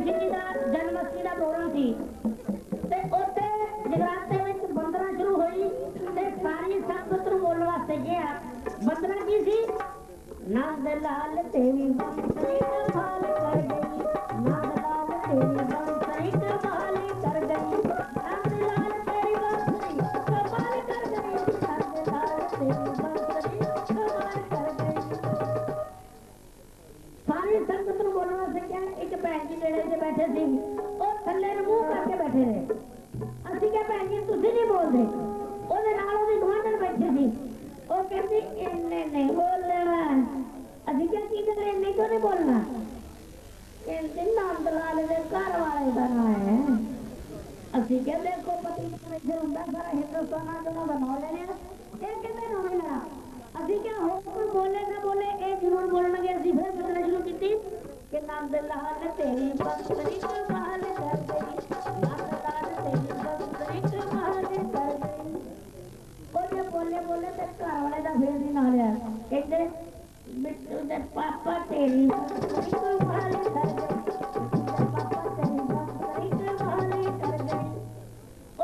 ਕ੍ਰਿਸ਼ਨ ਜੀ ਦਾ ਜਨਮ ਅਸ਼ਟਮੀ ਦਾ ਪ੍ਰੋਗਰਾਮ ਸੀ। ਤੇ ਉੱਥੇ ਜਗਰਾਤੇ ਵਿੱਚ ਬੰਦਨਾ ਸ਼ੁਰੂ ਹੋਈ ਤੇ ਸਾਰੀ ਸੰਗਤ ਨੂੰ ਬੋਲਣ ਵਾਸਤੇ ਗਿਆ। ਬੰਦਨਾ ਕੀ ਸੀ? ਨੰਦ ਲਾਲ ਤੇਰੀ ਬੰਸਰੀ ਜੀ ਨੇੜੇ ਤੇ ਬੈਠੇ ਸੀ ਉਹ ਥੱਲੇ ਨੂੰ ਮੂੰਹ ਕਰਕੇ ਬੈਠੇ ਨੇ ਅਸੀਂ ਕਿਹਾ ਭੈਣ ਜੀ ਤੁਸੀਂ ਨਹੀਂ ਬੋਲਦੇ ਉਹਦੇ ਨਾਲ ਉਹਦੀ ਗੁਆਂਢਣ ਬੈਠੀ ਸੀ ਉਹ ਕਹਿੰਦੀ ਇੰਨੇ ਨਹੀਂ ਬੋਲਣਾ ਅਸੀਂ ਕਿਹਾ ਕੀ ਕਰ ਇੰਨੇ ਕਿਉਂ ਨਹੀਂ ਬੋਲਣਾ ਕਹਿੰਦੀ ਨੰਦ ਲਾਲ ਦੇ ਘਰ ਵਾਲੇ ਦਾ ਨਾਂ ਹੈ ਅਸੀਂ ਕਿਹਾ ਦੇਖੋ ਪਤੀ ਪਰਮੇਸ਼ਰ ਹੁੰਦਾ ਸਾਰਾ ਹਿੰਦੁਸਤਾਨਾਂ ਦਾ ਉਹਦਾ ਨਾਂ ਲੈ ਲਿਆ ਇਹ ਕਿਵੇਂ ਨਾਂ ਲੈਣਾ ਅਸੀਂ ਕਿਹਾ ਹੋਰ ਕੋਈ ਬੋਲੇ ਨਾ ਬੋਲੇ ਇਹ ਜ਼ਰੂਰ ਬੋਲਣਗੇ ਅਸੀਂ ਫਿਰ ਬੋਲਣਾ ਸ਼ੁਰੂ ਕੀਤੀ चाँद लाल तेरे बंसरी कमाल कर गई। चाँद लाल तेरी बंसरी कमाल कर गई। बोले बोले बोले, तेरे घर वाले का फिर नहीं नाल यार कहते मिट्टू दे पापा तेरी बंसरी कमाल कर गई। पापा तेरी बंसरी कमाल कर गई।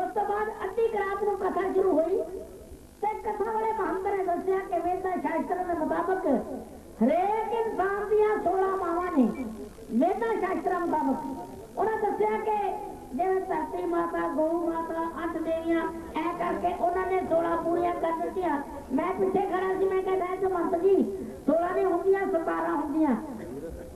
उस तो बाद अद्धी रात को कथा शुरू हुई। ते कथा वाले महंत ने दसिया कि वेद शास्त्र के मुताबिक हरेक इंसान दिया सोलह मावा ने ਮਾਵਾਂ ਨੇ ਵੇਦਾਂ ਸ਼ਾਸਤਰਾਂ ਉਹਨਾਂ ਦੱਸਿਆ ਕਿ ਜਿਵੇਂ ਧਰਤੀ ਮਾਤਾ, ਗਊ ਮਾਤਾ, ਅੱਠ ਦੇਵੀਆਂ ਐ ਕਰਕੇ ਉਹਨਾਂ ਨੇ 16 ਪੂਰੀਆਂ ਕਰ ਦਿੱਤੀਆਂ। ਮੈਂ ਪਿੱਛੇ ਖੜਾ ਸੀ, ਮੈਂ ਕਹਿੰਦਾ ਇਹ ਮੰਤ ਜੀ 16 ਨਹੀਂ ਹੁੰਦੀਆਂ 17 ਹੁੰਦੀਆਂ।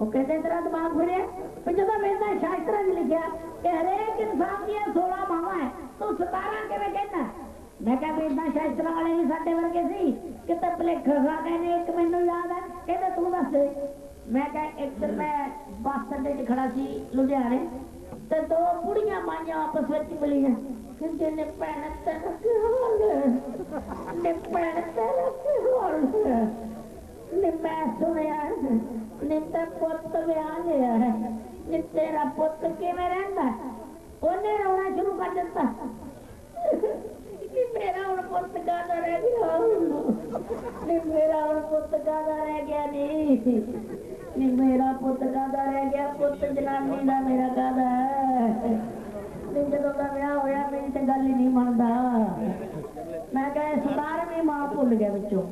ਉਹ ਕਹਿੰਦੇ, ਤੇਰਾ ਦਿਮਾਗ ਫਿਰਿਆ? ਵੀ ਜਦੋਂ ਵੇਦਾਂ ਸ਼ਾਸਤਰਾਂ 'ਚ ਲਿਖਿਆ ਕਿ ਹਰੇਕ ਇਨਸਾਨ ਦੀਆਂ 16 ਮਾਵਾਂ ਹੈ ਤੂੰ 17 ਕਿਵੇਂ ਕਹਿੰਦਾ? ਮੈਂ ਕਿਹਾ ਵੇਦਾਂ ਸ਼ਾਸਤਰਾਂ ਵਾਲੇ ਵੀ ਸਾਡੇ ਵਰਗੇ ਸੀ, ਕਿਤੇ ਭਲੇਖਾ ਖਾ ਗਏ ਨੇ, ਇੱਕ ਮੈਨੂੰ ਯਾਦ ਹੈ ਕਹਿੰਦੇ, ਤੂੰ ਦੱਸ ਮੈਂ ਕਿਹਾ ਇੱਕ ਦਿਨ ਮੈਂ ਬੱਸ ਅੱਡੇ 'ਚ ਖੜਾ ਸੀ ਲੁਧਿਆਣੇ ਤੇ ਦੋ ਬੁੜੀਆਂ ਮਾਈਆਂ ਆਪਸ ਵਿੱਚ ਮਿਲੀਆਂ ਕਹਿੰਦੇ ਨੇ ਭੈਣ ਤੇਰਾ ਕੀ ਹਾਲ ਹੈ ਨੇ ਭੈਣ ਤੇਰਾ ਕੀ ਹਾਲ ਹੈ ਨੇ ਮੈਂ ਸੁਣਿਆ ਨੇ ਤਾਂ ਪੁੱਤ ਵਿਆਹ ਲਿਆ ਹੈ ਨੇ ਤੇਰਾ ਪੁੱਤ ਕਿਵੇਂ ਰਹਿੰਦਾ ਹੈ? ਉਹਨੇ ਰੋਣਾ ਸ਼ੁਰੂ ਕਰ ਦਿੱਤਾ ਕਿ ਮੇਰਾ ਹੁਣ ਪੁੱਤ ਕਾਹਦਾ ਰਹਿ ਗਿਆ ਨਹੀਂ ਮੇਰਾ ਹੁਣ ਪੁੱਤ ਕਾਹਦਾ ਰਹਿ ਗਿਆ ਨਹੀਂ ਨਹੀਂ ਮੇਰਾ ਪੁੱਤ ਕਾਹਦਾ ਰਹਿ ਗਿਆ? ਪੁੱਤ ਜਨਾਨੀ ਦਾ ਮੇਰਾ ਕਾਹਦਾ ਹੈ? ਜਦੋਂ ਦਾ ਵਿਆਹ ਹੋਇਆ, ਮੇਰੀ ਤੇ ਗੱਲ ਹੀ ਨਹੀਂ ਮੰਨਦਾ। ਮੈਂ ਕਹਾਂ ਸਤਾਰਵੀਂ ਮਾਂ ਭੁੱਲ ਗਿਆ ਵਿੱਚੋਂ।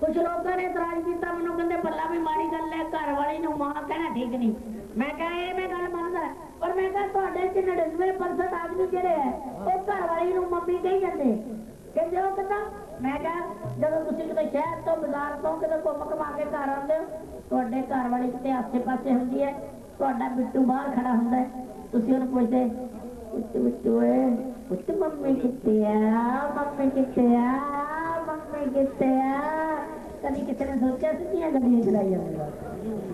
ਕੁਝ ਲੋਕਾਂ ਨੇ ਇਤਰਾਜ਼ ਕੀਤਾ, ਮੈਨੂੰ ਕਹਿੰਦੇ ਪੱਲਾ ਵੀ ਮਾੜੀ ਗੱਲ ਹੈ, ਘਰ ਵਾਲੀ ਨੂੰ ਮਾਂ ਕਹਿਣਾ ਠੀਕ ਨਹੀਂ। ਮੈਂ ਕਹਾਂ ਇਹ ਮੈਂ ਗੱਲ ਮੰਨਦਾ ਪਰ ਮੈਂ ਕਹਾਂ ਤੁਹਾਡੇ ਚ 99% ਆਦਮੀ ਜਿਹੜੇ ਹੈ, ਉਹ ਘਰ ਵਾਲੀ ਨੂੰ ਮੰਮੀ ਕਹੀ ਜਾਂਦੇ। ਕਹਿੰਦੇ ਉਹ ਕਿਦਾਂ ਮੈਂ ਕਹਾਂ, ਜਦੋਂ ਤੁਸੀਂ ਕਿਤੇ ਸ਼ਹਿਰ ਤੋਂ ਬਾਜ਼ਾਰ ਤੋਂ ਕਿਤੇ ਘੁੰਮ ਘਮਾ ਕੇ ਘਰ ਆਉਂਦੇ ਹੋ, ਤੁਹਾਡੇ ਘਰ ਵਾਲੀ ਕਿਤੇ ਆਸੇ ਪਾਸੇ ਹੁੰਦੀ ਹੈ, ਤੁਹਾਡਾ ਬਿੱਟੂ ਬਾਹਰ ਖੜਾ ਹੁੰਦਾ ਹੈ। ਤੁਸੀਂ ਉਹਨੂੰ ਪੁੱਛਦੇ ਉੱਤ ਬਿੱਟੂ ਏ ਉੱਤ ਮੰਮੀ ਕਿੱਥੇ ਆ? ਮੰਮੀ ਕਿੱਥੇ ਆ? ਮੰਮੀ ਕਿੱਥੇ ਆ? ਕਦੀ ਕਿਸੇ ਨੇ ਸੋਚਿਆ ਸੀ ਕਿ ਇਹ ਗੱਡੀਆਂ ਚਲਾਈ ਜਾਂਦੇ